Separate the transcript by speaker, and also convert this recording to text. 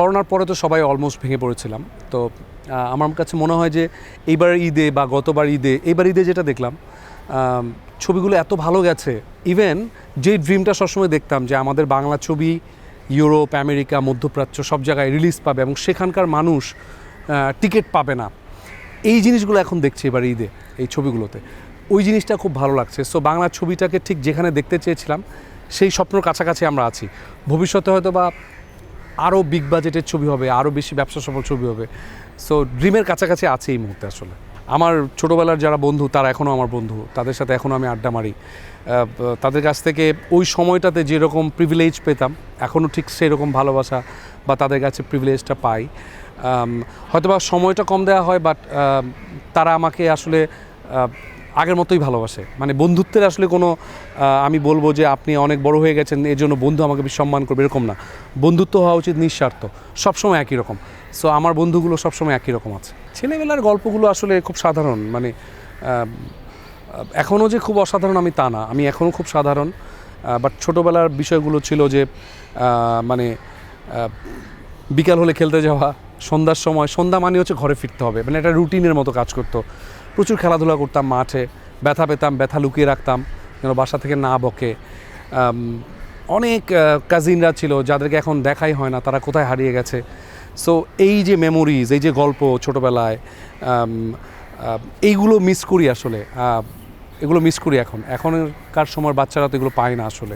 Speaker 1: করোনার পরে তো সবাই অলমোস্ট ভেঙে পড়েছিলাম। তো আমার কাছে মনে হয় যে এইবার ঈদে বা গতবার ঈদে, এইবার ঈদে যেটা দেখলাম ছবিগুলো এত ভালো গেছে। ইভেন যে ড্রিমটা সবসময় দেখতাম যে আমাদের বাংলা ছবি ইউরোপ আমেরিকা মধ্যপ্রাচ্য সব জায়গায় রিলিজ পাবে এবং সেখানকার মানুষ টিকিট পাবে না। এই জিনিসগুলো এখন দেখছি এবার ঈদে, এই ছবিগুলোতে। ওই জিনিসটা খুব ভালো লাগছে। সো বাংলা ছবিটাকে ঠিক যেখানে দেখতে চেয়েছিলাম, সেই স্বপ্নর কাছাকাছি আমরা আছি। ভবিষ্যতে হয়তো বা আরও বিগ বাজেটের ছবি হবে আরও বেশি ব্যবসা সফল ছবি হবে। সো ড্রিমের কাছাকাছি আছে এই মুহূর্তে আসলে। আমার ছোটোবেলার যারা বন্ধু, তারা এখনও আমার বন্ধু, তাদের সাথে এখনও আমি আড্ডা মারি। তাদের কাছ থেকে ওই সময়টাতে যেরকম প্রিভিলেজ পেতাম এখনও ঠিক সেই রকম ভালোবাসা বা তাদের কাছে প্রিভিলেজটা পাই। হয়তোবা সময়টা কম দেওয়া হয় বাট তারা আমাকে আসলে আগের মতোই ভালোবাসে। মানে বন্ধুত্বের আসলে কোনো আমি বলব যে আপনি অনেক বড় হয়ে গেছেন, এর জন্য বন্ধু আমাকে সম্মান করবে, এরকম না। বন্ধুত্ব হওয়া উচিত নিঃস্বার্থ, সবসময় একই রকম। সো আমার বন্ধুগুলো সবসময় একই রকম আছে। ছেলেবেলার গল্পগুলো আসলে খুব সাধারণ মানে এখনও যে খুব অসাধারণ আমি তা না। আমি এখনও খুব সাধারণ বাট ছোটোবেলার বিষয়গুলো ছিল যে মানে বিকাল হলে খেলতে যাওয়া, সন্ধ্যার সময়, সন্ধ্যা মানে হচ্ছে ঘরে ফিরতে হবে। মানে একটা রুটিনের মতো কাজ করতো। প্রচুর খেলাধুলা করতাম মাঠে, ব্যথা পেতাম, ব্যথা লুকিয়ে রাখতাম, যেন বাসা থেকে না বকে। অনেক কাজিনরা ছিল যাদেরকে এখন দেখাই হয় না, তারা কোথায় হারিয়ে গেছে। সো এই যে মেমোরিজ এই যে গল্প ছোটোবেলায় এইগুলো মিস করি আসলে। এগুলো মিস করি এখন। এখনকার সময় বাচ্চারা তো এগুলো পায় না আসলে।